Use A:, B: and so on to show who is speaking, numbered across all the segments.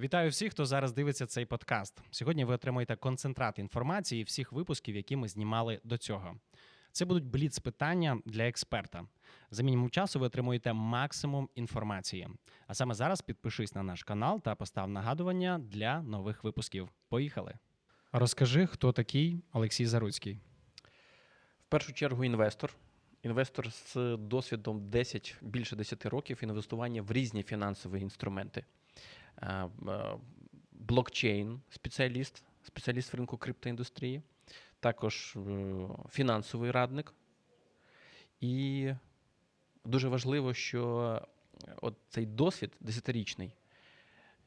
A: Вітаю всіх, хто зараз дивиться цей подкаст. Сьогодні ви отримаєте концентрат інформації всіх випусків, які ми знімали до цього. Це будуть бліц питання для експерта. За мінімум часу ви отримуєте максимум інформації. А саме зараз підпишись на наш канал та постав нагадування для нових випусків. Поїхали! Розкажи, хто такий Олексій Заруцький.
B: В першу чергу інвестор. Інвестор з досвідом 10, більше 10 років інвестування в різні фінансові інструменти. Е, е, Блокчейн, спеціаліст, спеціаліст в ринку криптоіндустрії, також е, фінансовий радник. І дуже важливо, що от цей досвід десятирічний,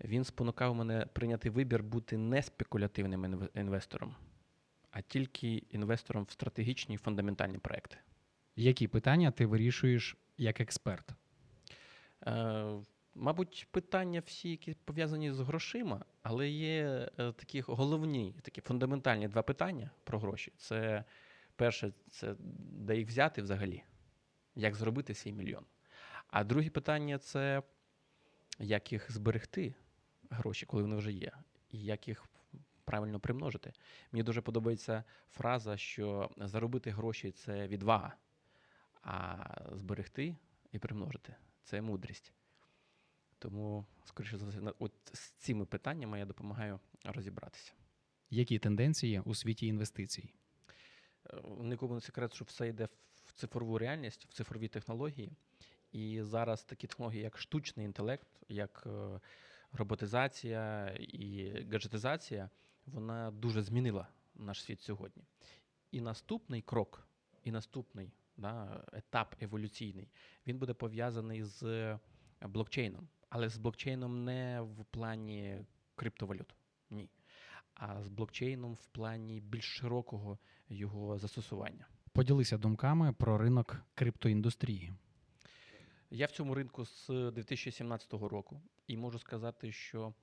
B: він спонукав мене прийняти вибір бути не спекулятивним інвестором, а тільки інвестором в стратегічні фундаментальні проекти.
A: Які питання ти вирішуєш як експерт?
B: Е, мабуть, питання всі, які пов'язані з грошима, але є е, такі головні, такі фундаментальні два питання про гроші. Це перше, це де їх взяти взагалі, як зробити свій мільйон. А друге питання це як їх зберегти, гроші, коли вони вже є, і як їх правильно примножити. Мені дуже подобається фраза, що заробити гроші це відвага, а зберегти і примножити це мудрість. Тому, скоріше за все, от з цими питаннями я допомагаю розібратися.
A: Які тенденції у світі інвестицій?
B: Е, Нікому не секрет, що все йде в цифрову реальність, в цифрові технології. І зараз такі технології, як штучний інтелект, як е, роботизація і гаджетизація, вона дуже змінила наш світ сьогодні. І наступний крок, і наступний да, етап еволюційний, він буде пов'язаний з блокчейном. Але з блокчейном не в плані криптовалют. Ні. А з блокчейном в плані більш широкого його застосування.
A: Поділися думками про ринок криптоіндустрії.
B: Я в цьому ринку з 2017 року і можу сказати, що е,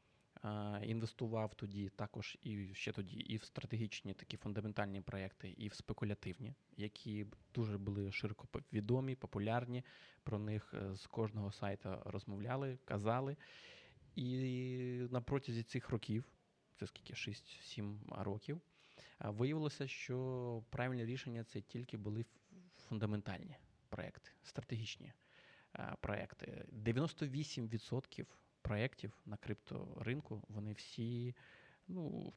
B: інвестував тоді також і ще тоді і в стратегічні такі фундаментальні проекти, і в спекулятивні, які дуже були широко відомі, популярні. Про них е, з кожного сайту розмовляли, казали. І на протязі цих років, це скільки 6-7 років, виявилося, що правильне рішення це тільки були фундаментальні проекти, стратегічні е, проекти. 98% проєктів на крипторинку, вони всі ну,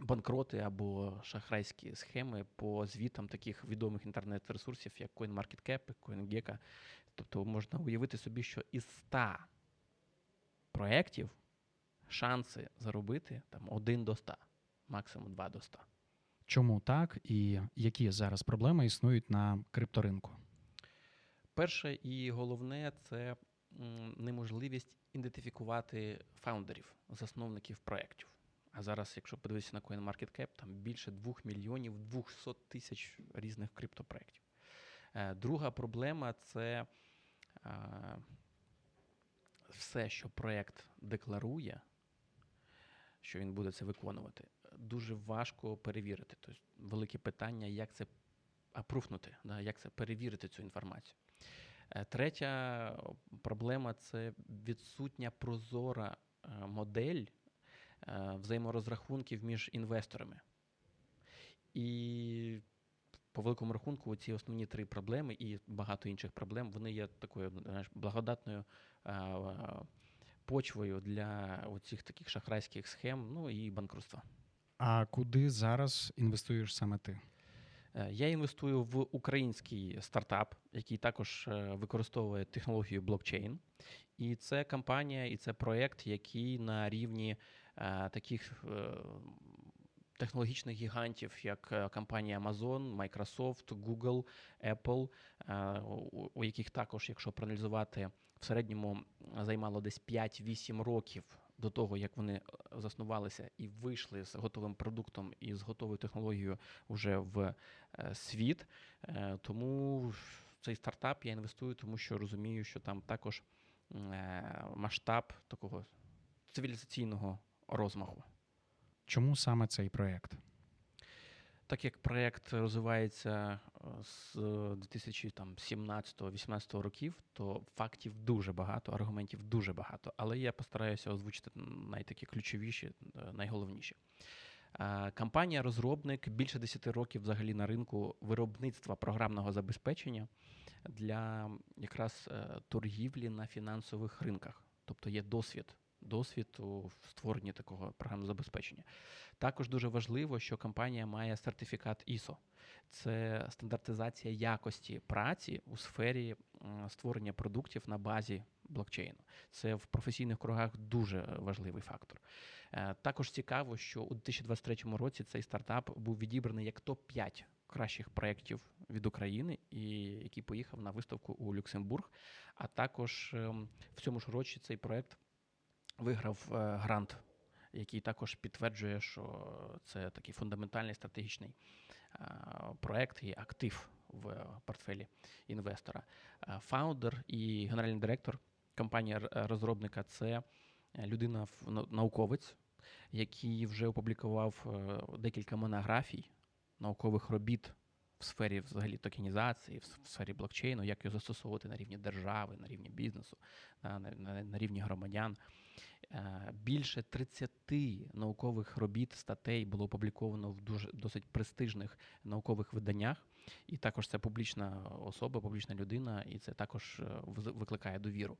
B: банкроти або шахрайські схеми по звітам таких відомих інтернет-ресурсів, як CoinMarketCap, CoinGecko. Тобто можна уявити собі, що із 100 проєктів шанси заробити там 1 до 100, максимум 2 до 100.
A: Чому так і які зараз проблеми існують на крипторинку?
B: Перше і головне це неможливість ідентифікувати фаундерів, засновників проєктів. А зараз, якщо подивитися на CoinMarketCap, там більше 2 мільйонів 200 тисяч різних криптопроєктів. Е, Друга проблема це е, все, що проєкт декларує, що він буде це виконувати, дуже важко перевірити. Тобто велике питання, як це апруфнути, як це перевірити цю інформацію. Е, Третя проблема це відсутня прозора е, модель е, взаєморозрахунків між інвесторами. І по великому рахунку, ці основні три проблеми і багато інших проблем, вони є такою знаєш, благодатною е, е, почвою для оцих таких шахрайських схем, ну і банкрутства.
A: А куди зараз інвестуєш саме ти?
B: Е, Я інвестую в український стартап, який також е, використовує технологію блокчейн. І це компанія, і це проєкт, який на рівні е, таких технологічних гігантів, як компанія Amazon, Microsoft, Google, Apple, у яких також, якщо проаналізувати, в середньому займало десь 5-8 років до того, як вони е, заснувалися і вийшли з готовим продуктом і з готовою технологією вже в е, світ. Е, Тому цей стартап я інвестую, тому що розумію, що там також масштаб такого цивілізаційного розмаху.
A: Чому саме цей проєкт?
B: Так як проєкт розвивається е, з 2017-2018 років, то фактів дуже багато, аргументів дуже багато. Але я постараюся озвучити найтакі ключовіші, е, найголовніші. Е, Компанія-розробник більше 10 років взагалі на ринку виробництва програмного забезпечення для якраз е, торгівлі на фінансових ринках. Тобто є досвід, досвід у створенні такого програмного забезпечення. Також дуже важливо, що компанія має сертифікат ISO. Це стандартизація якості праці у сфері створення продуктів на базі блокчейну. Це в професійних кругах дуже важливий фактор. Е, Також цікаво, що у 2023 році цей стартап був відібраний як топ-5 кращих проєктів від України, і який поїхав на виставку у Люксембург. А також ем, в цьому ж році цей проєкт виграв е, грант, який також підтверджує, що це такий фундаментальний стратегічний е, проєкт і актив в портфелі інвестора. Е, Фаундер і генеральний директор компанії розробника це людина науковець, який вже опублікував декілька монографій наукових робіт в сфері взагалі токенізації, в сфері блокчейну, як його застосовувати на рівні держави, на рівні бізнесу, на, на- на рівні громадян. Е, Більше 30 наукових робіт, статей було опубліковано в дуже досить престижних наукових виданнях. І також це публічна особа, публічна людина, і це також е, викликає довіру.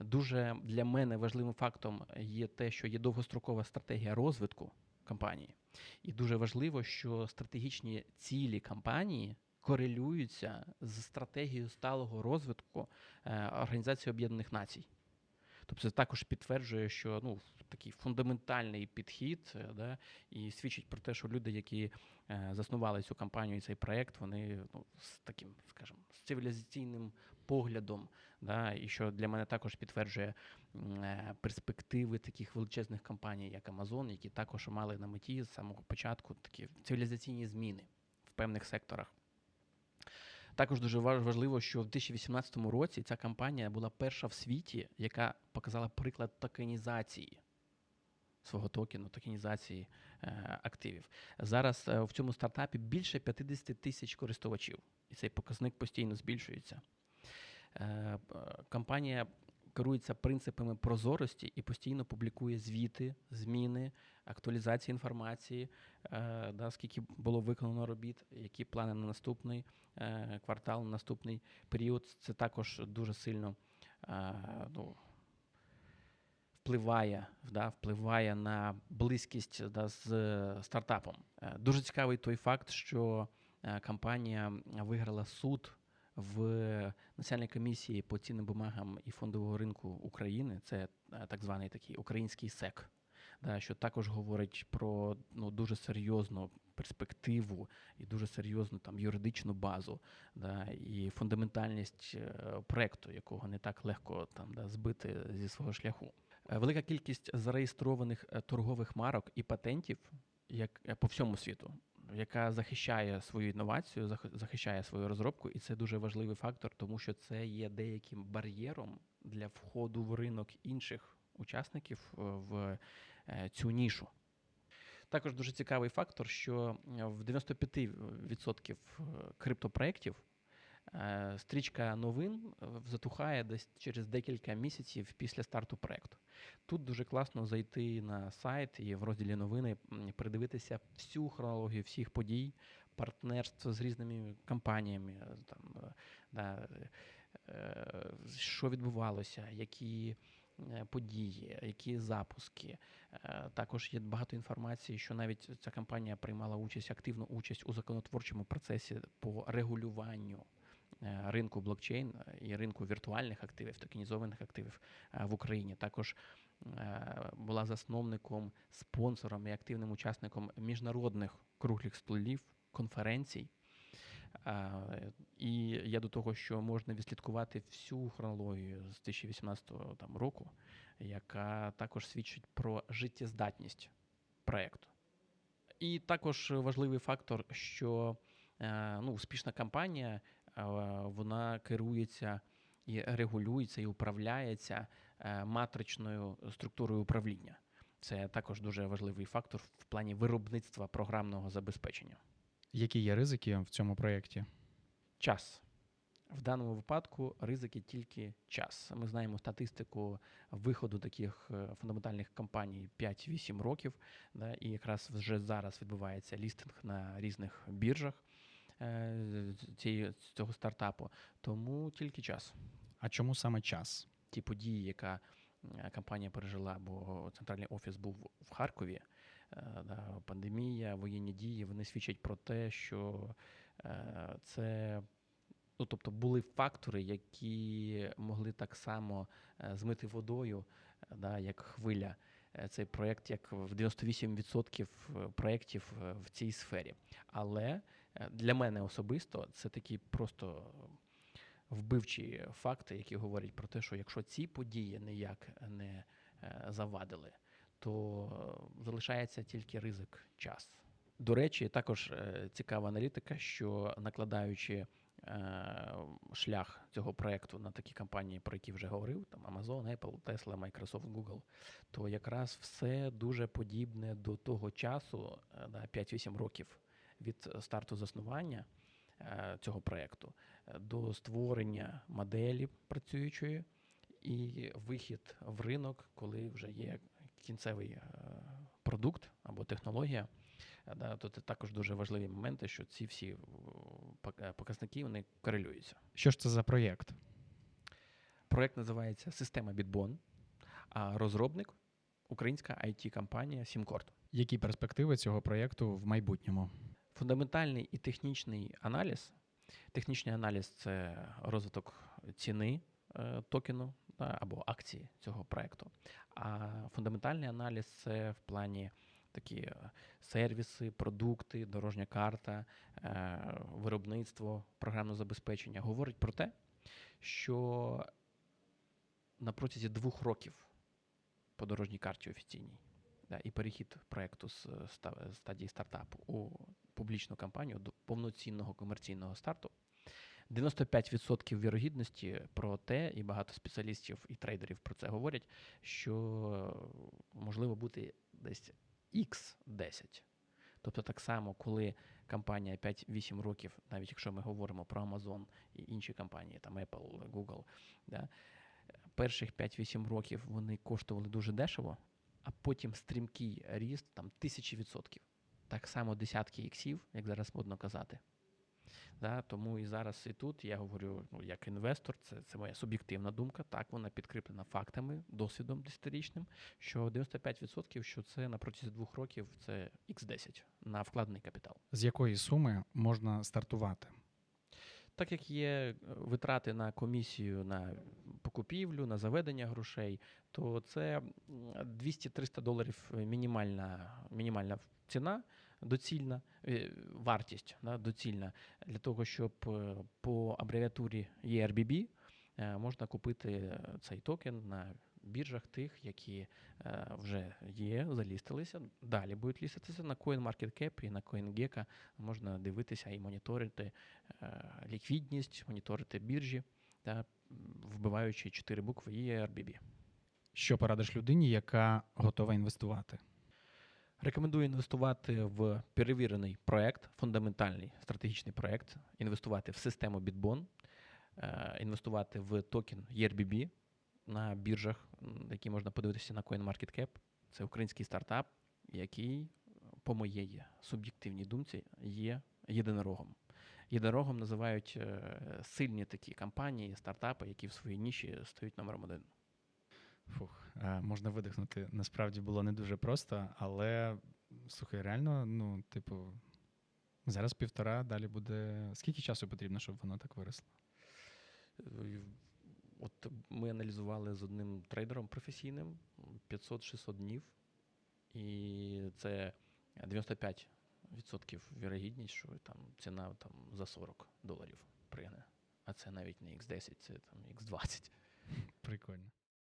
B: Дуже для мене важливим фактом є те, що є довгострокова стратегія розвитку компанії. І дуже важливо, що стратегічні цілі компанії корелюються з стратегією сталого розвитку е, Організації Об'єднаних Націй. Тобто це також підтверджує, що ну, такий фундаментальний підхід, е, да, і свідчить про те, що люди, які е, заснували цю компанію і цей проєкт, вони ну, з таким, скажімо, з цивілізаційним поглядом, да, і що для мене також підтверджує е, перспективи таких величезних компаній, як Amazon, які також мали на меті з самого початку такі цивілізаційні зміни в певних секторах. Також дуже важ- важливо, що в 2018 році ця компанія була перша в світі, яка показала приклад токенізації свого токену, токенізації е, активів. Зараз е, в цьому стартапі більше 50 тисяч користувачів, і цей показник постійно збільшується. Е, е, компанія керується принципами прозорості і постійно публікує звіти, зміни, актуалізації інформації, е, да, скільки було виконано робіт, які плани на наступний е, квартал, на наступний період. Це також дуже сильно е, ну, впливає, да, впливає на близькість да, з стартапом. Е, Дуже цікавий той факт, що е, компанія виграла суд в Національній комісії по цінним бумагам і фондового ринку України. Це е, так званий такий український СЕК. Да, що також говорить про ну, дуже серйозну перспективу і дуже серйозну там юридичну базу, да, і фундаментальність е, проекту, якого не так легко там да, збити зі свого шляху. Е, Велика кількість зареєстрованих торгових марок і патентів, як по всьому світу, яка захищає свою інновацію, зах- захищає свою розробку, і це дуже важливий фактор, тому що це є деяким бар'єром для входу в ринок інших учасників е, в е, цю нішу. Також дуже цікавий фактор, що е, в 95% криптопроєктів стрічка новин е, затухає десь через декілька місяців після старту проєкту. Тут дуже класно зайти на сайт і в розділі новини м, передивитися всю хронологію всіх подій, партнерство з різними компаніями, е, там, е, да, е, що відбувалося, які е, події, які запуски. Е, Також є багато інформації, що навіть ця компанія приймала участь, активну участь у законотворчому процесі по регулюванню е, ринку блокчейн е, і ринку віртуальних активів, токенізованих активів е, в Україні. Також е, була засновником, спонсором і активним учасником міжнародних круглих столів, конференцій. Е, І я до того, що можна відслідкувати всю хронологію з 2018 там, року, яка також свідчить про життєздатність проєкту. І також важливий фактор, що е, ну, успішна кампанія е, вона керується і регулюється і управляється е, матричною структурою управління. Це також дуже важливий фактор в плані виробництва програмного забезпечення.
A: Які є ризики в цьому проєкті?
B: Час. В даному випадку ризики тільки час. Ми знаємо статистику виходу таких е, фундаментальних компаній 5-8 років, да, і якраз вже зараз відбувається лістинг на різних біржах е, цієї- цього стартапу. Тому тільки час.
A: А чому саме час?
B: ті події, яка е, компанія пережила, бо центральний офіс був в Харкові. е, Пандемія, воєнні дії, вони свідчать про те, що е, це. Ну, тобто були фактори, які могли так само е, змити водою, е, да, як хвиля. Е, Цей проєкт, як в 98% проєктів е, в цій сфері. Але е, для мене особисто це такі просто вбивчі факти, які говорять про те, що якщо ці події ніяк не е, завадили, то залишається тільки ризик час. До речі, також е, цікава аналітика, що накладаючи е, шлях цього проекту на такі компанії, про які вже говорив, там Amazon, Apple, Tesla, Microsoft, Google, то якраз все дуже подібне до того часу, е, да, 5-8 років від старту заснування е, цього проекту е, до створення моделі працюючої і вихід в ринок, коли вже є кінцевий е, продукт або технологія. Е, Да, то це також дуже важливі моменти, що ці всі е, е, показники вони корелюються.
A: Що ж це за проєкт?
B: Проект називається Система Bitbon, а розробник українська it компанія Сімкорд.
A: Які перспективи цього проєкту в майбутньому?
B: Фундаментальний і технічний аналіз. Технічний аналіз це розвиток ціни токену або акції цього проекту. А фундаментальний аналіз це в плані такі е, сервіси, продукти, дорожня карта, е, виробництво, програмне забезпечення. Говорить про те, що на протязі двох років по дорожній карті офіційній да, і перехід проекту з стадії стартапу у публічну кампанію до повноцінного комерційного старту. 95% вірогідності про те, і багато спеціалістів і трейдерів про це говорять, що можливо бути десь X10. Тобто, так само, коли компанія 5-8 років, навіть якщо ми говоримо про Amazon і інші компанії, там Apple, Google, да, перших 5-8 років вони коштували дуже дешево, а потім стрімкий ріст там тисячі відсотків. Так само десятки іксів, як зараз модно казати. Да, тому і зараз і тут я говорю, ну, як інвестор, це, це моя суб'єктивна думка. Так, вона підкріплена фактами, досвідом десятирічним, що 95% що це на протязі двох років це X10 на вкладений капітал.
A: З якої суми можна стартувати?
B: Так як є е, витрати на комісію на покупівлю, на заведення грошей, то це м, 200-300 доларів мінімальна, мінімальна ціна, доцільна е, вартість да, доцільна для того, щоб е, по абревіатурі ERBB е, можна купити цей токен на біржах тих, які вже є, залістилися, далі будуть ліститися на CoinMarketCap і на CoinGecko. Можна дивитися і моніторити ліквідність, моніторити біржі, та, вбиваючи чотири букви ERBB.
A: Що порадиш людині, яка готова інвестувати?
B: Рекомендую інвестувати в перевірений проект, фундаментальний стратегічний проект, інвестувати в систему Bitbon, е, інвестувати в токен ERBB на біржах, які можна подивитися на CoinMarketCap. Це український стартап, який, по моєї суб'єктивній думці, є єдинорогом. Єдинорогом називають е, сильні такі компанії, стартапи, які в своїй ніші стають номером один.
A: Фух, можна видихнути. Насправді було не дуже просто, але слухай, реально, ну, типу, зараз півтора, далі буде. Скільки часу потрібно, щоб воно так виросло?
B: Е, От ми аналізували з одним трейдером професійним 500-600 днів, і це 95% вірогідність, що там ціна там за 40 доларів пригне. А це навіть не X10, це там X20.
A: Прикольно.